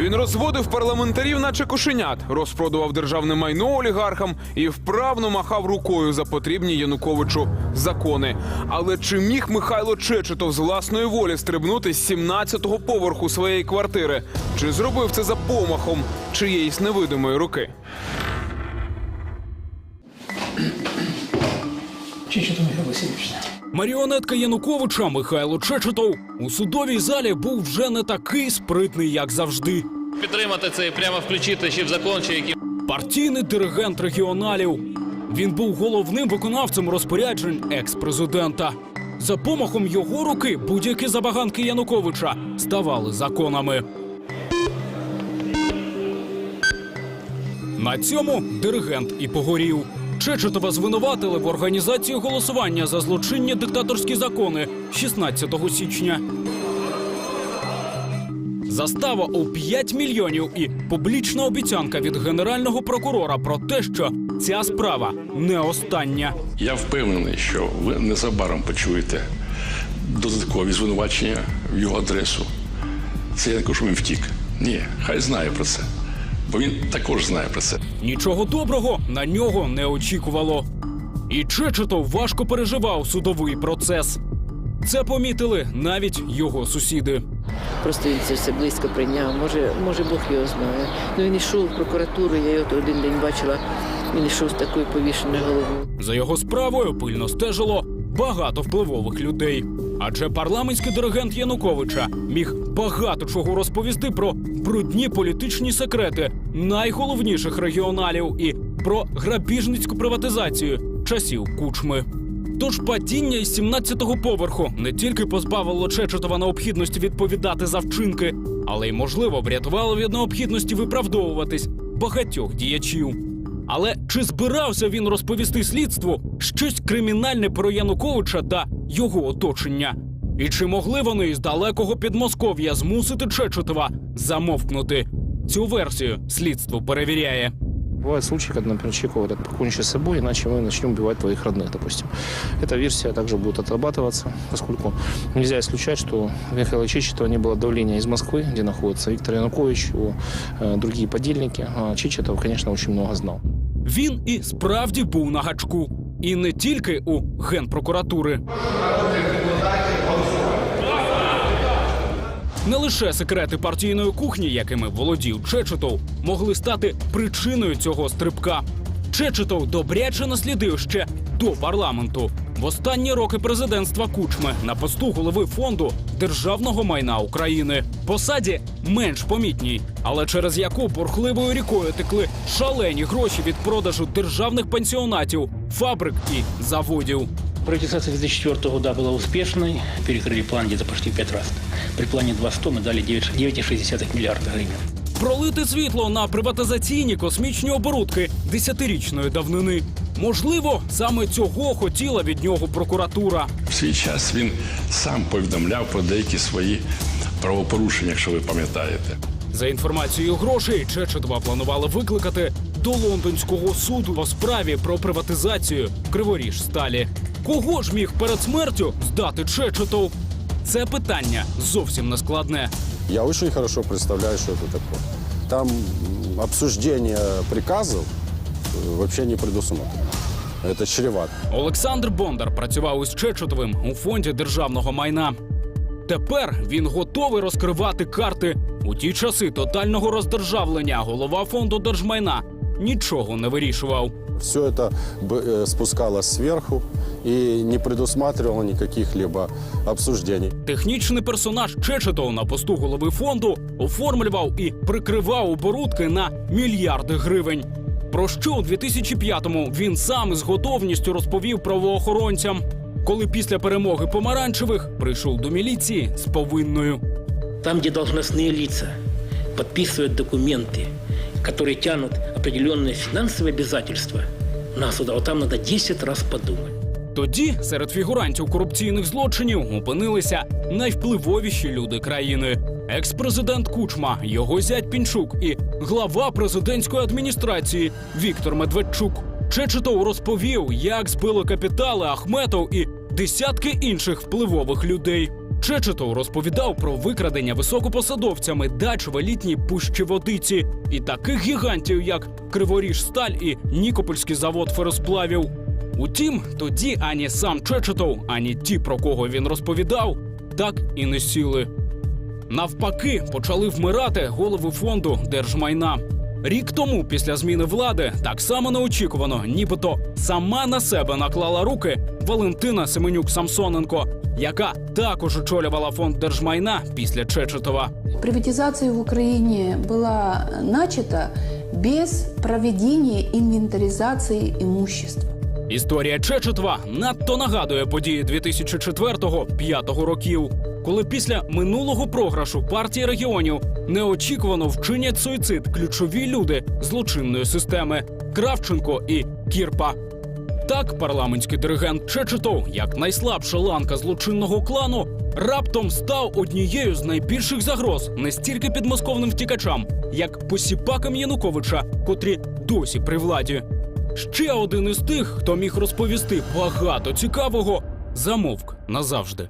Він розводив парламентарів, наче кошенят, розпродував державне майно олігархам і вправно махав рукою за потрібні Януковичу закони. Але чи міг Михайло Чечетов з власної волі стрибнути з 17-го поверху своєї квартири? Чи зробив це за помахом чиєїсь невидимої руки? Чечетов Михаил Васильевич. Маріонетка Януковича Михайло Чечетов у судовій залі був вже не такий спритний, як завжди. підтримати це і прямо включити ще в закон, чи які Партійний диригент регіоналів. Він був головним виконавцем розпоряджень екс-президента. За помахом його руки будь-які забаганки Януковича ставали законами. На цьому диригент і погорів. Чечетова звинуватили в організації голосування за злочинні диктаторські закони 16 січня. Застава у 5 мільйонів і публічна обіцянка від генерального прокурора про те, що ця справа не остання. Я впевнений, що ви незабаром почуєте додаткові звинувачення в його адресу. Це я не кажу, він втік. Ні, хай знає про це. Бо він також знає про це. Нічого доброго на нього не очікувало. І Чечетов важко переживав судовий процес. Це помітили навіть його сусіди. Просто він це все близько прийняв. Може, може Бог його знає. Ну він йшов в прокуратуру, я його один день бачила. Він йшов з такою повішеною головою. За його справою пильно стежило багато впливових людей. Адже парламентський диригент Януковича міг багато чого розповісти про брудні політичні секрети найголовніших регіоналів і про грабіжницьку приватизацію часів кучми. Тож падіння із 17-го поверху не тільки позбавило Чечетова необхідності відповідати за вчинки, але й можливо врятувало від необхідності виправдовуватись багатьох діячів. Але чи збирався він розповісти слідству щось кримінальне про Януковича та його оточення? І чи могли вони із далекого Підмосков'я змусити Чечетова замовкнути? Цю версію слідство перевіряє. Бывают случаи, когда, например, человек говорят, покончи с собой, иначе мы начнем убивать твоих родных, допустим. Эта версия также будет отрабатываться, поскольку нельзя исключать, что у Михаила Чечетова не было давления из Москвы, где находится Виктор Янукович, его э, другие подельники. А Чечетов, конечно, очень много знал. Він і справді був на гачку. І не тільки у генпрокуратури. Не лише секрети партійної кухні, якими володів Чечетов, могли стати причиною цього стрибка. Чечетов добряче наслідив ще до парламенту. В останні роки президентства Кучми на посту голови фонду державного майна України. Посаді менш помітній, але через яку бурхливою рікою текли шалені гроші від продажу державних пансіонатів, фабрик і заводів. Приватизация 2004 года была успешной. Перекрыли план где-то почти в 5 раз. При плане 200 мы дали 9 9,6 миллиарда гривен. Пролити світло на приватизаційні космічні оборудки десятирічної давнини. Можливо, саме цього хотіла від нього прокуратура. В свій час він сам повідомляв про деякі свої правопорушення, якщо ви пам'ятаєте. За інформацією грошей, Чечетова планували викликати до лондонського суду по справі про приватизацію Криворіж сталі. Кого ж міг перед смертю здати Чечетов? Це питання зовсім не складне. Я очень хорошо представляю, что это такое. Там м, обсуждение приказов э, вообще не предусмотрено. Это чревато. Олександр Бондар працював із Чечетовим у фонді державного майна. Тепер він готовий розкривати карти. У ті часи тотального роздержавлення голова фонду держмайна нічого не вирішував. Все это б- э, спускалось сверху и не предусматривало никаких либо обсуждений. Технічний персонаж Чечетов на посту голови фонду оформлював і прикривав оборудки на мільярди гривень. Про що у 2005-му він сам з готовністю розповів правоохоронцям, коли після перемоги помаранчевих прийшов до міліції з повинною. Там, где должностные лица подписывают документы, которые тянут определенные финансовые обязательства, нас вот там надо 10 раз подумать. Тоді серед фігурантів корупційних злочинів опинилися найвпливовіші люди країни: екс-президент Кучма, його зять Пінчук і глава президентської адміністрації Віктор Медведчук. Чечетов розповів, як збили капітали Ахметов і десятки інших впливових людей. Чечетов розповідав про викрадення високопосадовцями дач в елітній Пущеводиці і таких гігантів, як Криворіж Сталь і Нікопольський завод феросплавів. Утім, тоді ані сам Чечетов, ані ті, про кого він розповідав, так і не сіли. Навпаки, почали вмирати голови фонду держмайна. Рік тому, після зміни влади, так само неочікувано, нібито сама на себе наклала руки Валентина Семенюк Самсоненко, яка також очолювала фонд держмайна після Чечетова. Приватизация в Украине была начата без проведения инвентаризации имущества. Історія Чечетова надто нагадує події 2004-2005 років, коли після минулого програшу партії регіонів неочікувано вчинять суїцид ключові люди злочинної системи Кравченко і Кірпа. Так, парламентський диригент Чечетов, як найслабша ланка злочинного клану, раптом став однією з найбільших загроз не стільки підмосковним втікачам, як посіпакам Януковича, котрі досі при владі. Ще один із тих, хто міг розповісти багато цікавого, замовк назавжди.